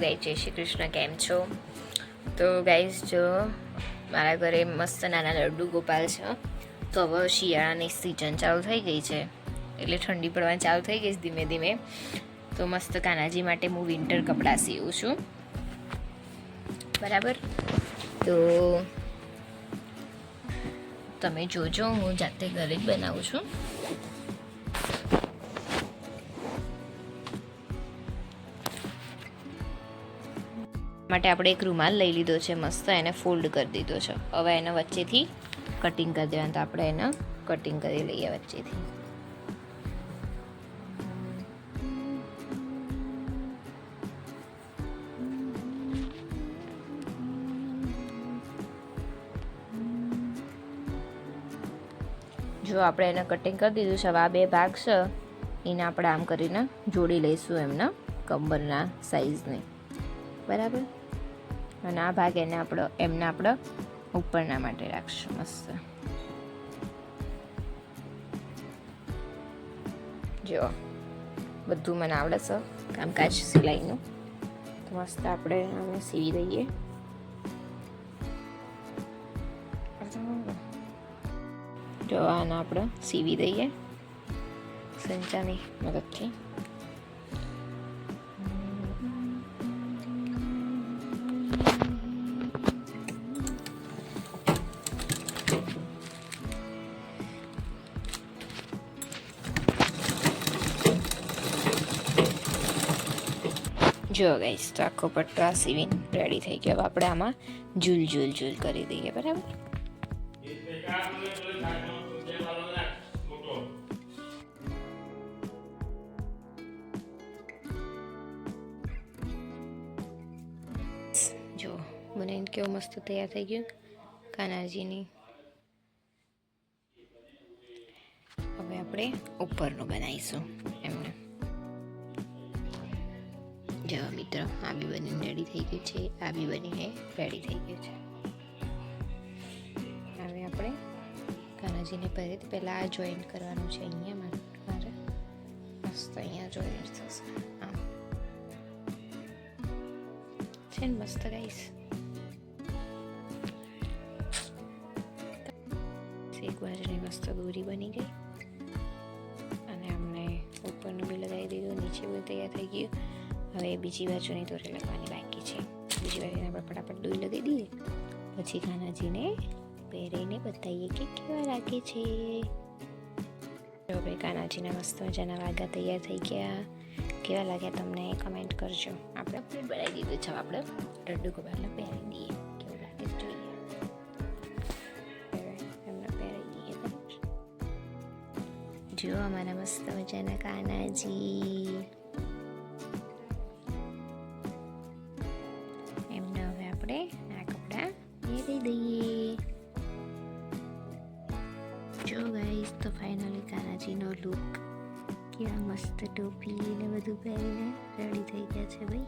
ગાઈ જય શ્રી કૃષ્ણ, કેમ છો? તો ગાઈઝ જો મારા ઘરે મસ્ત નાના લડ્ડુ ગોપાલ છે. તો હવે શિયાળાની સિઝન ચાલુ થઈ ગઈ છે. એટલે ઠંડી પડવાની ચાલુ થઈ ગઈ છે ધીમે ધીમે. તો મસ્ત કાનાજી માટે હું વિન્ટર કપડાં સીવું છું. બરાબર? તો તમે જોજો, હું જાતે ઘરે જ બનાવું છું. માટે આપણે એક રૂમાલ લઈ લીધો છે, મસ્ત એને ફોલ્ડ કરી દીધો છે. હવે એને વચ્ચેથી કટિંગ કરી દેવાનું તો આપણે એને કટિંગ કરી લઈએ વચ્ચેથી. જો આપણે એને કટિંગ કરી દીધું છે, હવે આ બે ભાગ છે, એને આપણે આમ કરીને જોડી લઈશું એમના કમરના સાઈઝને બરાબર? અને આ ભાગ એને આપણો, એમને આપણે ઉપરના માટે રાખશું. મસ્ત. જો બધું મને આવડે છે. કામકાજ સિલાઈનું. તો મસ્ત આપણે આને સીવી દઈએ. જો આને આપણે સીવી દઈએ. સંચાની મદદથી. જો ગાઈસ તો આખો પટ્ટો આ સીવીને રેડી થઈ ગયો. હવે આપણે આમાં ઝૂલ ઝૂલ ઝૂલ કરી દઈએ, બરાબર? જો, મને કેવો મસ્ત તૈયાર થઈ ગયું. કાનાજીની. હવે આપણે ઉપરનું બનાવીશું એમને. જો મિત્રો આ બી બનીને રેડી થઈ ગયું છે. આબી બનીને રેડી થઈ ગયું છે. હવે આપણે કાનાજીને પહેરેથી પહેલાં આ જોઈન્ટ કરવાનું છે અહીંયા મારે. મસ્ત અહીંયા જોઈન્ટ થશે. આમ છે ને મસ્ત ગાઈશ એક બાજુની મસ્ત દોરી બની ગઈ. અને અમને ઉપરનું બી લગાવી દીધું. નીચે બી તૈયાર થઈ ગયું. હવે બીજી બાજુની દોરી લગવાની બાકી છે. બીજી બાજુને આપણે ફટાફટ દોરી લગાવી દઈએ. પછી કાનાજીને પહેરીને બતાવીએ કે કેવા લાગે છે. જો કાનાજીના મસ્ત મજાના વાગા તૈયાર થઈ ગયા. કેવા લાગ્યા તમને કમેન્ટ કરજો. આપણે પ્લેટ બનાવી દીધું છે. આપણે લડ્ડુ ગોપાલને પહેરી દઈએ. કેવું લાગે જોઈએ. જો અમારા મસ્ત મજાના કાનાજી આપણે આ કપડાં પહેરી દઈએ જો ગાઈસ તો ફાઇનલી કાનાજીનો લુક કેવા મસ્ત ટોપી ને બધું પહેરીને રેડી થઈ ગયા છે ભાઈ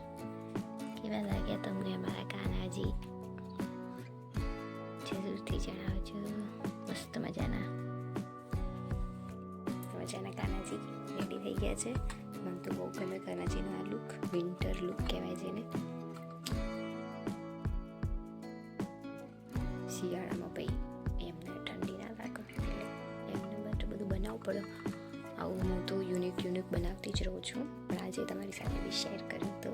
કેવા લાગ્યા તમને અમારા કાનાજી જરૂરથી જણાવજો મસ્ત મજાના મજાના કાનાજી રેડી થઈ ગયા છે મને તો બહુ ગમે કાનાજીનો આ લુક વિન્ટર લુક કહેવાય જેને શિયાળામાં ભાઈ એમને ઠંડી ના લાગે. એમને માટે બધું બનાવવું પડે. આવું હું તો યુનિક યુનિક બનાવતી જ રહું છું. પણ આજે તમારી સાથે બી શેર કર્યું તો